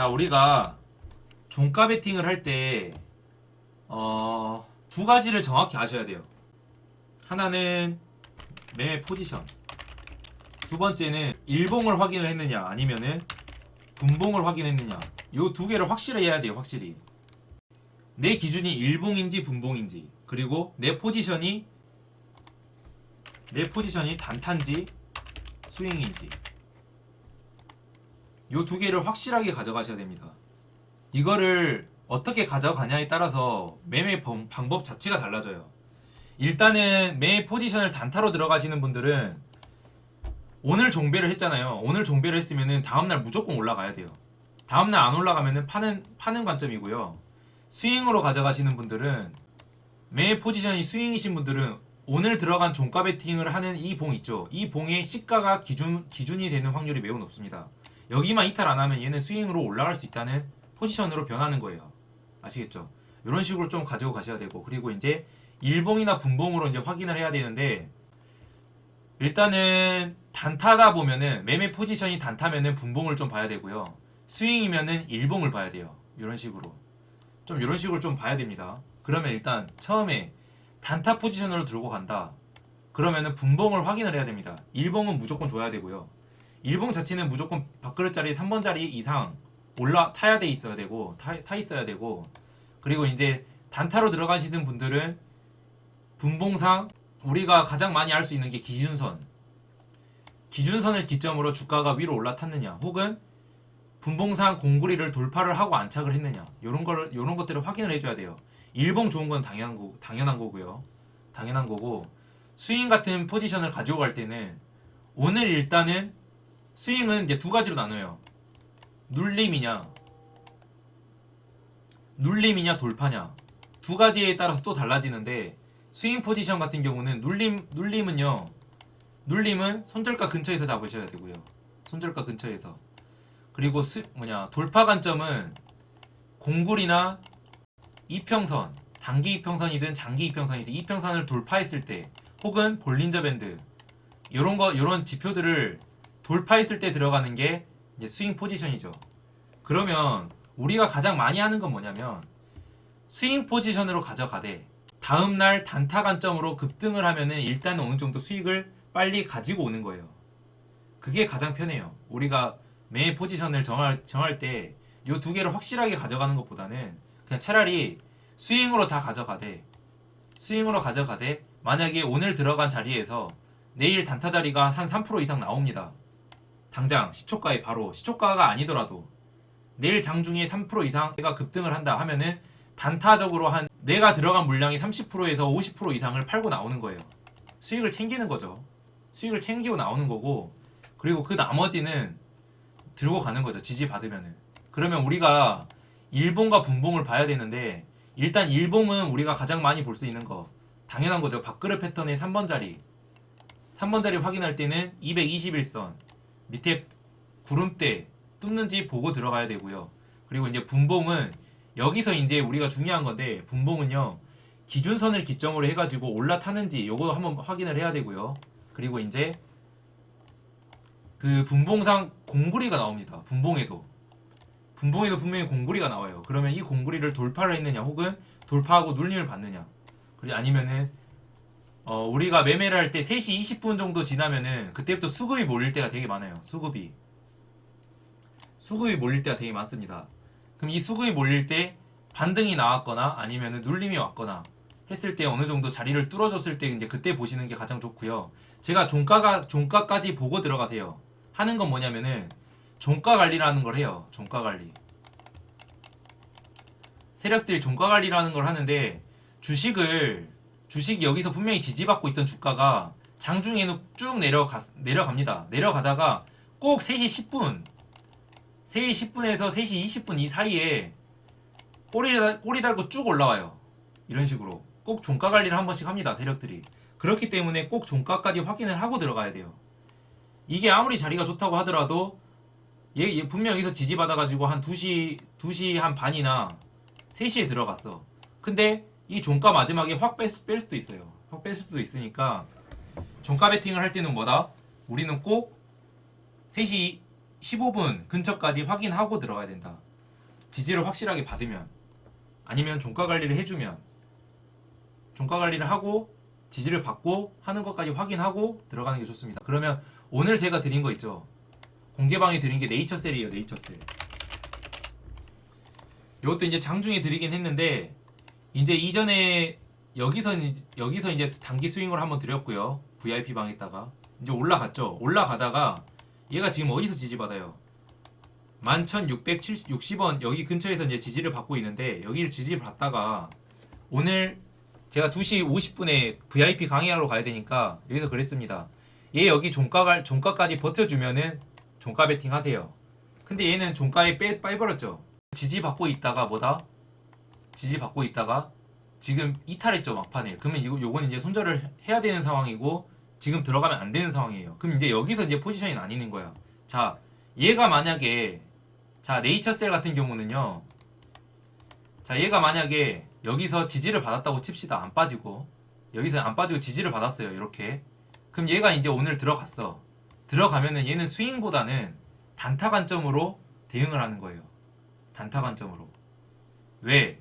자, 우리가 종가 베팅을 할 때, 어, 두 가지를 정확히 아셔야 돼요. 하나는 매매 포지션. 두 번째는 일봉을 확인을 했느냐, 아니면은 분봉을 확인했느냐. 요 두 개를 확실히 해야 돼요, 확실히. 내 기준이 일봉인지 분봉인지, 그리고 내 포지션이, 내 포지션이 단타인지 스윙인지. 요 두 개를 확실하게 가져가셔야 됩니다. 이거를 어떻게 가져가냐에 따라서 매매 방- 방법 자체가 달라져요. 일단은 매매 포지션을 단타로 들어가시는 분들은 오늘 종배를 했잖아요. 오늘 종배를 했으면은 다음날 무조건 올라가야 돼요. 다음날 안 올라가면은 파는 파는 관점이고요. 스윙으로 가져가시는 분들은 매매 포지션이 스윙이신 분들은 오늘 들어간 종가 베팅을 하는 이 봉 있죠. 이 봉의 시가가 기준 기준이 되는 확률이 매우 높습니다. 여기만 이탈 안 하면 얘는 스윙으로 올라갈 수 있다는 포지션으로 변하는 거예요. 아시겠죠? 이런 식으로 좀 가지고 가셔야 되고 그리고 이제 일봉이나 분봉으로 이제 확인을 해야 되는데 일단은 단타다 보면은 매매 포지션이 단타면은 분봉을 좀 봐야 되고요. 스윙이면은 일봉을 봐야 돼요. 이런 식으로 좀 이런 식으로 좀 봐야 됩니다. 그러면 일단 처음에 단타 포지션으로 들고 간다. 그러면은 분봉을 확인을 해야 됩니다. 일봉은 무조건 줘야 되고요. 일봉 자체는 무조건 밥그릇 자리 3번 자리 이상 올라 타야 돼 있어야 되고 타, 타 있어야 되고. 그리고 이제 단타로 들어가시는 분들은 분봉상 우리가 가장 많이 알 수 있는 게 기준선. 기준선을 기점으로 주가가 위로 올라탔느냐 혹은 분봉상 공구리를 돌파를 하고 안착을 했느냐 요런 걸 요런 것들을 확인을 해줘야 돼요. 일봉 좋은 건 당연한 거 당연한 거고요. 당연한 거고. 스윙 같은 포지션을 가지고 갈 때는 오늘 일단은 스윙은 이제 두 가지로 나눠요. 눌림이냐 눌림이냐 돌파냐. 두 가지에 따라서 또 달라지는데 스윙 포지션 같은 경우는 눌림 눌림은요 눌림은 손절가 근처에서 잡으셔야 되고요. 손절가 근처에서. 그리고 스, 뭐냐 돌파 관점은 공굴이나 이평선 단기 이평선이든 장기 이평선이든 이평선을 돌파했을 때 혹은 볼린저 밴드 요런 거 요런 지표들을 돌파했을 때 들어가는 게 이제 스윙 포지션이죠. 그러면 우리가 가장 많이 하는 건 뭐냐면 스윙 포지션으로 가져가되 다음 날 단타 관점으로 급등을 하면은 일단 어느 정도 수익을 빨리 가지고 오는 거예요. 그게 가장 편해요. 우리가 매 포지션을 정할 정할 때 이 두 개를 확실하게 가져가는 것보다는 그냥 차라리 스윙으로 다 가져가되 스윙으로 가져가되 만약에 오늘 들어간 자리에서 내일 단타 자리가 한 3% 이상 나옵니다. 당장 시초가에 바로 시초가가 아니더라도 내일 장중에 3% 이상 가 급등을 한다 하면은 단타적으로 한 내가 들어간 물량이 30%에서 50% 이상을 팔고 나오는 거예요. 수익을 챙기는 거죠. 수익을 챙기고 나오는 거고 그리고 그 나머지는 들고 가는 거죠. 지지 받으면은. 그러면 우리가 일봉과 분봉을 봐야 되는데 일단 일봉은 우리가 가장 많이 볼 수 있는 거 당연한 거죠. 밥그릇 패턴의 3번 자리 3번 자리 확인할 때는 221선 밑에 구름대 뚫는지 보고 들어가야 되고요. 그리고 이제 분봉은 여기서 이제 우리가 중요한 건데 분봉은요 기준선을 기점으로 해가지고 올라타는지 요거 한번 확인을 해야 되고요. 그리고 이제 그 분봉상 공구리가 나옵니다. 분봉에도 분봉에도 분명히 공구리가 나와요. 그러면 이 공구리를 돌파를 했느냐 혹은 돌파하고 눌림을 받느냐 그리고 아니면은 어, 우리가 매매를 할 때 3시 20분 정도 지나면은 그때부터 수급이 몰릴 때가 되게 많아요. 수급이. 수급이 몰릴 때가 되게 많습니다. 그럼 이 수급이 몰릴 때 반등이 나왔거나 아니면은 눌림이 왔거나 했을 때 어느 정도 자리를 뚫어줬을 때 이제 그때 보시는 게 가장 좋고요. 제가 종가가 종가까지 보고 들어가세요. 하는 건 뭐냐면은 종가 관리라는 걸 해요. 종가 관리. 세력들이 종가 관리라는 걸 하는데 주식을 주식이 여기서 분명히 지지받고 있던 주가가 장중에는 쭉 내려가, 내려갑니다. 내려가다가 꼭 3시 10분, 3시 10분에서 3시 20분 이 사이에 꼬리, 달- 꼬리 달고 쭉 올라와요. 이런 식으로. 꼭 종가 관리를 한 번씩 합니다. 세력들이. 그렇기 때문에 꼭 종가까지 확인을 하고 들어가야 돼요. 이게 아무리 자리가 좋다고 하더라도 얘, 얘 분명 여기서 지지받아가지고 한 2시, 2시 한 반이나 3시에 들어갔어. 근데 이 종가 마지막에 확 뺄 수도 있어요. 확 뺄 수도 있으니까 종가 베팅을 할 때는 뭐다? 우리는 꼭 3시 15분 근처까지 확인하고 들어가야 된다. 지지를 확실하게 받으면 아니면 종가 관리를 해주면 종가 관리를 하고 지지를 받고 하는 것까지 확인하고 들어가는 게 좋습니다. 그러면 오늘 제가 드린 거 있죠. 공개방에 드린 게 네이처셀이에요. 네이처셀. 이것도 이제 장중에 드리긴 했는데 이제 이전에 여기서 여기서 이제 단기 스윙을 한번 드렸고요. VIP 방에다가 이제 올라갔죠. 올라가다가 얘가 지금 어디서 지지 받아요? 11,660원 여기 근처에서 이제 지지를 받고 있는데 여기를 지지 받다가 오늘 제가 2시 50분에 VIP 강의하러 가야 되니까 여기서 그랬습니다. 얘 여기 종가 종가까지 버텨주면은 종가 베팅 하세요. 근데 얘는 종가에 빼 빼버렸죠. 지지 받고 있다가 뭐다? 지지 받고 있다가 지금 이탈했죠 막판에. 그러면 이거 요건 이제 손절을 해야 되는 상황이고 지금 들어가면 안 되는 상황이에요. 그럼 이제 여기서 이제 포지션이 나뉘는 거야. 자, 얘가 만약에 자 네이처셀 같은 경우는요. 자 얘가 만약에 여기서 지지를 받았다고 칩시다. 안 빠지고 여기서 안 빠지고 지지를 받았어요. 이렇게. 그럼 얘가 이제 오늘 들어갔어. 들어가면은 얘는 스윙보다는 단타 관점으로 대응을 하는 거예요. 단타 관점으로. 왜?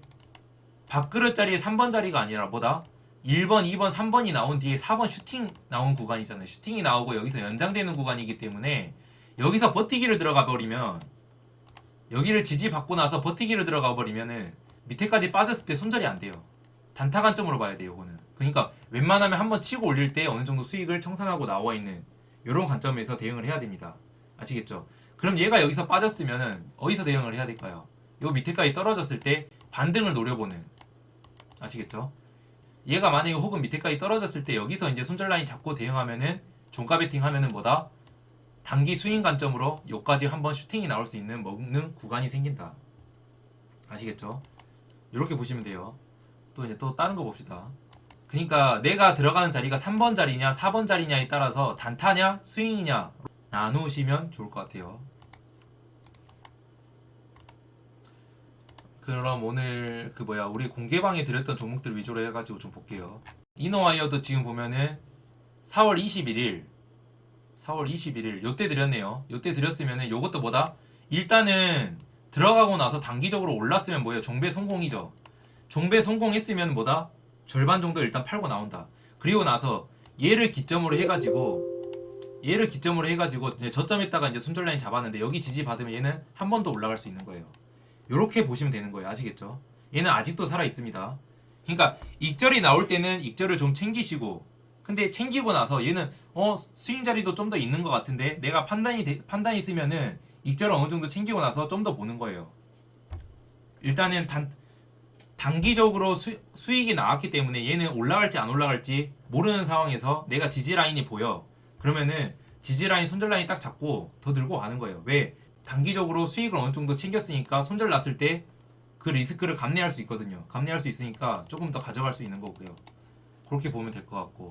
밥그릇 자리에 3번 자리가 아니라 뭐다? 1번, 2번, 3번이 나온 뒤에 4번 슈팅 나온 구간이잖아요. 슈팅이 나오고 여기서 연장되는 구간이기 때문에 여기서 버티기를 들어가 버리면 여기를 지지받고 나서 버티기를 들어가 버리면은 밑에까지 빠졌을 때 손절이 안 돼요. 단타 관점으로 봐야 돼요, 이거는. 그러니까 웬만하면 한번 치고 올릴 때 어느 정도 수익을 청산하고 나와 있는 이런 관점에서 대응을 해야 됩니다. 아시겠죠? 그럼 얘가 여기서 빠졌으면은 어디서 대응을 해야 될까요? 요 밑에까지 떨어졌을 때 반등을 노려보는 아시겠죠? 얘가 만약에 혹은 밑에까지 떨어졌을 때 여기서 이제 손절 라인 잡고 대응하면은 종가 베팅 하면은 뭐다? 단기 스윙 관점으로 여기까지 한번 슈팅이 나올 수 있는 먹는 구간이 생긴다. 아시겠죠? 이렇게 보시면 돼요. 또 이제 또 다른 거 봅시다. 그러니까 내가 들어가는 자리가 3번 자리냐 4번 자리냐에 따라서 단타냐 스윙이냐 나누시면 좋을 것 같아요. 그럼 오늘 그 뭐야 우리 공개방에 드렸던 종목들 위주로 해가지고 좀 볼게요. 이노와이어도 지금 보면은 4월 21일 4월 21일 요때 드렸네요. 요때 드렸으면은 요것도 뭐다? 일단은 들어가고 나서 단기적으로 올랐으면 뭐예요? 종배 성공이죠. 종배 성공했으면 뭐다? 절반 정도 일단 팔고 나온다. 그리고 나서 얘를 기점으로 해가지고 얘를 기점으로 해가지고 이제 저점에다가 이제 손절 라인 잡았는데 여기 지지 받으면 얘는 한 번 더 올라갈 수 있는 거예요. 이렇게 보시면 되는 거예요. 아시겠죠? 얘는 아직도 살아 있습니다. 그러니까 익절이 나올 때는 익절을 좀 챙기시고 근데 챙기고 나서 얘는 어 스윙 자리도 좀 더 있는 것 같은데 내가 판단이 되- 판단이 있으면은 익절을 어느 정도 챙기고 나서 좀 더 보는 거예요. 일단은 단 단기적으로 수, 수익이 나왔기 때문에 얘는 올라갈지 안 올라갈지 모르는 상황에서 내가 지지 라인이 보여. 그러면은 지지 라인 손절 라인 딱 잡고 더 들고 가는 거예요. 왜? 단기적으로 수익을 어느 정도 챙겼으니까 손절 났을 때 그 리스크를 감내할 수 있거든요. 감내할 수 있으니까 조금 더 가져갈 수 있는 거고요. 그렇게 보면 될 것 같고.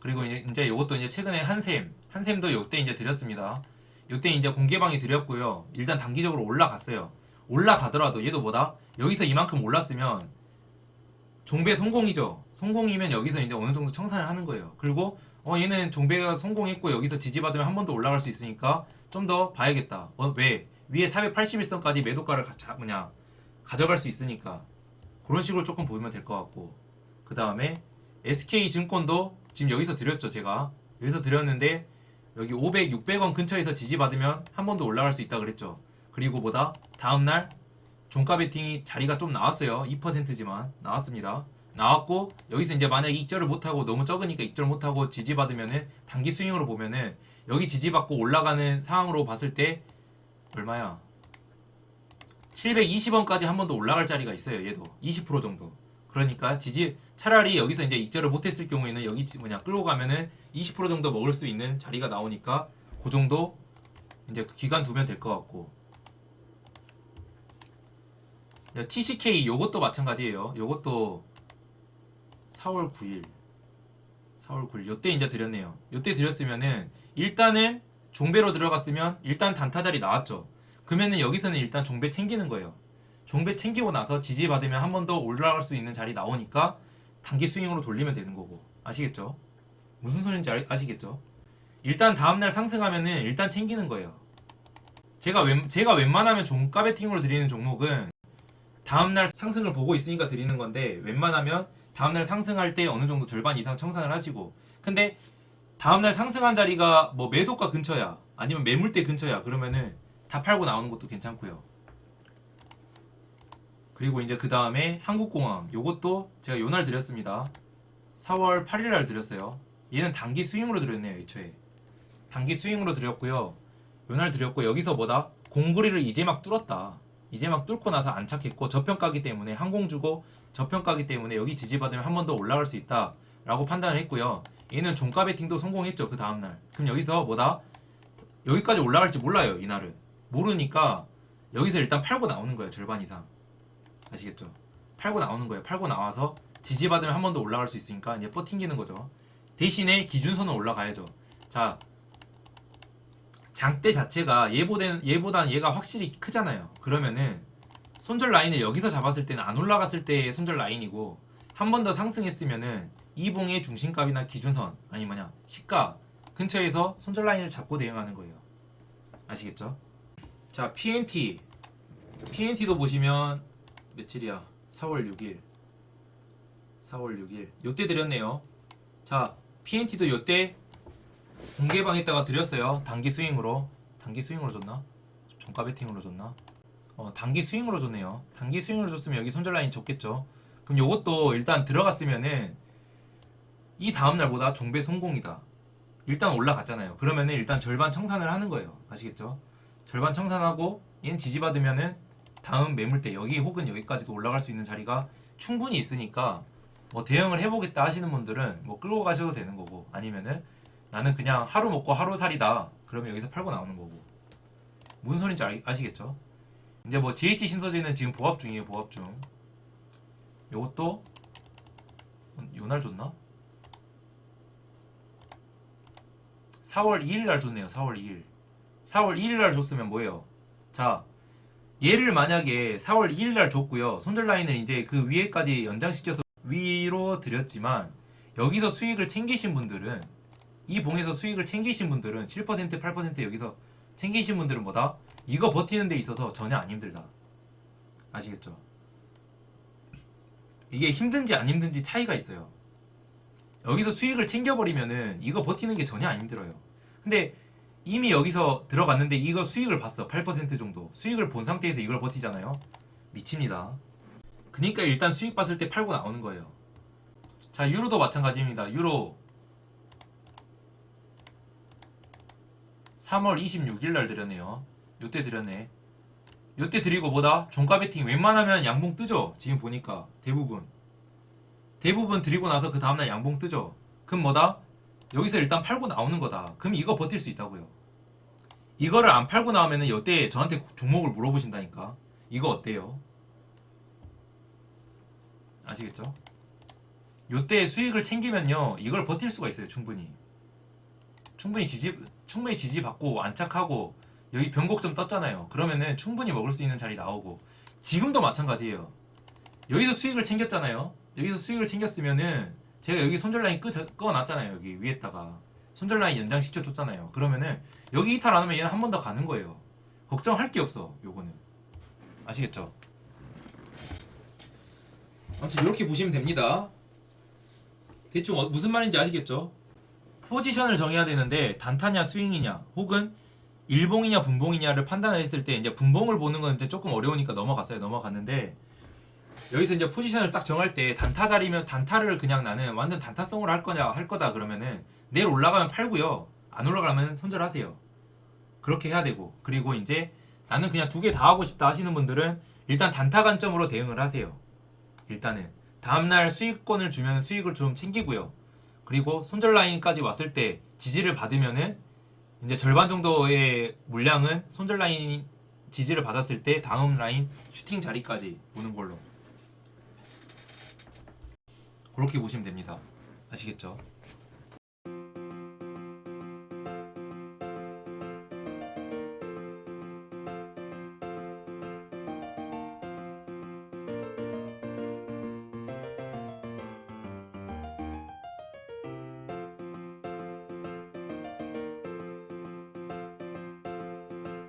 그리고 이제 이제 이것도 이제 최근에 한샘 한샘도 요때 이제 드렸습니다. 요때 이제 공개방이 드렸고요. 일단 단기적으로 올라갔어요. 올라가더라도 얘도 뭐다? 여기서 이만큼 올랐으면 종배 성공이죠. 성공이면 여기서 이제 어느 정도 청산을 하는 거예요. 그리고 어 얘는 종배가 성공했고 여기서 지지받으면 한 번 더 올라갈 수 있으니까 좀 더 봐야겠다. 어, 왜? 위에 481선까지 매도가를 가, 자, 뭐냐 가져갈 수 있으니까. 그런 식으로 조금 보면 될 것 같고. 그 다음에 SK증권도 지금 여기서 드렸죠 제가. 여기서 드렸는데 여기 500, 600원 근처에서 지지받으면 한 번 더 올라갈 수 있다 그랬죠. 그리고 보다 다음날 종가 베팅이 자리가 좀 나왔어요. 2%지만 나왔습니다 나왔고 여기서 이제 만약에 익절을 못하고 너무 적으니까 익절 못하고 지지받으면은 단기 스윙으로 보면은 여기 지지받고 올라가는 상황으로 봤을 때 얼마야? 720원까지 한 번 더 올라갈 자리가 있어요 얘도. 20% 정도. 그러니까 지지 차라리 여기서 이제 익절을 못했을 경우에는 여기 지- 뭐냐 끌고 가면은 20% 정도 먹을 수 있는 자리가 나오니까 그 정도 이제 기간 두면 될 것 같고. 야, TCK 요것도 마찬가지예요. 요것도 4월 9일. 4월 9일. 요때 이제 드렸네요. 요때 드렸으면은 일단은 종배로 들어갔으면 일단 단타 자리 나왔죠. 그러면은 여기서는 일단 종배 챙기는 거예요. 종배 챙기고 나서 지지 받으면 한 번 더 올라갈 수 있는 자리 나오니까 단기 스윙으로 돌리면 되는 거고. 아시겠죠? 무슨 알- 아시겠죠? 일단 다음날 상승하면은 일단 챙기는 거예요. 제가 웬 제가 웬만하면 종가 베팅으로 드리는 종목은 다음날 상승을 보고 있으니까 드리는 건데 웬만하면 다음날 상승할 때 어느 정도 절반 이상 청산을 하시고. 근데 다음날 상승한 자리가 뭐 매도가 근처야 아니면 매물대 근처야 그러면은 다 팔고 나오는 것도 괜찮고요. 그리고 이제 그 다음에 한국공항 요것도 제가 요날 드렸습니다. 4월 8일 날 드렸어요. 얘는 단기 스윙으로 드렸네요 애초에. 단기 스윙으로 드렸고요. 요날 드렸고 여기서 뭐다? 공구리를 이제 막 뚫었다 이제 막 뚫고 나서 안착했고 저평가기 때문에 항공주고 저평가기 때문에 여기 지지받으면 한 번 더 올라갈 수 있다 라고 판단을 했고요. 얘는 종가 베팅도 성공했죠 그 다음날. 그럼 여기서 뭐다? 여기까지 올라갈지 몰라요 이날은. 모르니까 여기서 일단 팔고 나오는 거예요 절반 이상. 아시겠죠? 팔고 나오는 거예요. 팔고 나와서 지지받으면 한 번 더 올라갈 수 있으니까 이제 버팅기는 거죠. 대신에 기준선은 올라가야죠. 자 장대 자체가 얘보다는 얘보다는 얘가 확실히 크잖아요. 그러면은 손절 라인을 여기서 잡았을 때는 안 올라갔을 때의 손절 라인이고 한 번 더 상승했으면은 이 봉의 중심값이나 기준선 아니 뭐냐 시가 근처에서 손절 라인을 잡고 대응하는 거예요. 아시겠죠? 자 PNT PNT도 보시면 며칠이야? 4월 6일 4월 6일 요때 드렸네요. 자 PNT도 요때 공개방에다가 드렸어요. 단기 스윙으로. 단기 스윙으로 줬나? 종가 베팅으로 줬나? 어, 단기 스윙으로 줬네요. 단기 스윙으로 줬으면 여기 손절 라인 줬겠죠. 그럼 요것도 일단 들어갔으면은 이 다음 날보다 종배 성공이다. 일단 올라갔잖아요. 그러면은 일단 절반 청산을 하는 거예요. 아시겠죠? 절반 청산하고 얘는 지지받으면은 다음 매물대 여기 혹은 여기까지도 올라갈 수 있는 자리가 충분히 있으니까 뭐 대응을 해보겠다 하시는 분들은 뭐 끌고 가셔도 되는 거고 아니면은 나는 그냥 하루 먹고 하루 살이다. 그러면 여기서 팔고 나오는 거고. 무슨 소린지 아, 아시겠죠? 이제 뭐 GH 신서지는 지금 보합 중이에요. 보합 중. 요것도 요날 줬나? 4월 2일 날 줬네요. 4월 2일. 4월 2일 날 줬으면 뭐예요? 자, 얘를 만약에 4월 2일 날 줬고요. 손절 라인을 이제 그 위에까지 연장시켜서 위로 드렸지만 여기서 수익을 챙기신 분들은 이 봉에서 수익을 챙기신 분들은 7% 8% 여기서 챙기신 분들은 뭐다? 이거 버티는 데 있어서 전혀 안 힘들다. 아시겠죠? 이게 힘든지 안 힘든지 차이가 있어요. 여기서 수익을 챙겨버리면은 이거 버티는 게 전혀 안 힘들어요. 근데 이미 여기서 들어갔는데 이거 수익을 봤어. 8% 정도. 수익을 본 상태에서 이걸 버티잖아요. 미칩니다. 그니까 일단 수익 봤을 때 팔고 나오는 거예요. 자, 유로도 마찬가지입니다. 유로 3월 26일 날 드렸네요. 요때 드렸네. 요때 드리고 뭐다? 종가 베팅 웬만하면 양봉 뜨죠? 지금 보니까 대부분. 대부분 드리고 나서 그 다음날 양봉 뜨죠? 그럼 뭐다? 여기서 일단 팔고 나오는 거다. 그럼 이거 버틸 수 있다고요. 이거를 안 팔고 나오면은 요때 저한테 종목을 물어보신다니까. 이거 어때요? 아시겠죠? 요때 수익을 챙기면요. 이걸 버틸 수가 있어요. 충분히. 충분히 지지 충분히 지지받고 안착하고 여기 변곡점 떴잖아요. 그러면은 충분히 먹을 수 있는 자리 나오고 지금도 마찬가지예요. 여기서 수익을 챙겼잖아요. 여기서 수익을 챙겼으면은 제가 여기 손절 라인 끄, 꺼놨잖아요. 여기 위에다가 손절 라인 연장시켜 줬잖아요. 그러면은 여기 이탈 안 하면 얘는 한 번 더 가는 거예요. 걱정할 게 없어. 요거는 아시겠죠? 아무튼 이렇게 보시면 됩니다. 대충 어- 무슨 말인지 아시겠죠? 포지션을 정해야 되는데 단타냐 스윙이냐 혹은 일봉이냐 분봉이냐를 판단을 했을 때 이제 분봉을 보는 건 이제 조금 어려우니까 넘어갔어요. 넘어갔는데 여기서 이제 포지션을 딱 정할 때 단타 자리면 단타를 그냥 나는 완전 단타성으로 할 거냐 할 거다 그러면은 내일 올라가면 팔고요. 안 올라가면 손절하세요. 그렇게 해야 되고 그리고 이제 나는 그냥 두 개 다 하고 싶다 하시는 분들은 일단 단타 관점으로 대응을 하세요. 일단은 다음날 수익권을 주면 수익을 좀 챙기고요. 그리고 손절 라인까지 왔을 때 지지를 받으면은 이제 절반 정도의 물량은 손절 라인 지지를 받았을 때 다음 라인 슈팅 자리까지 오는 걸로 그렇게 보시면 됩니다. 아시겠죠?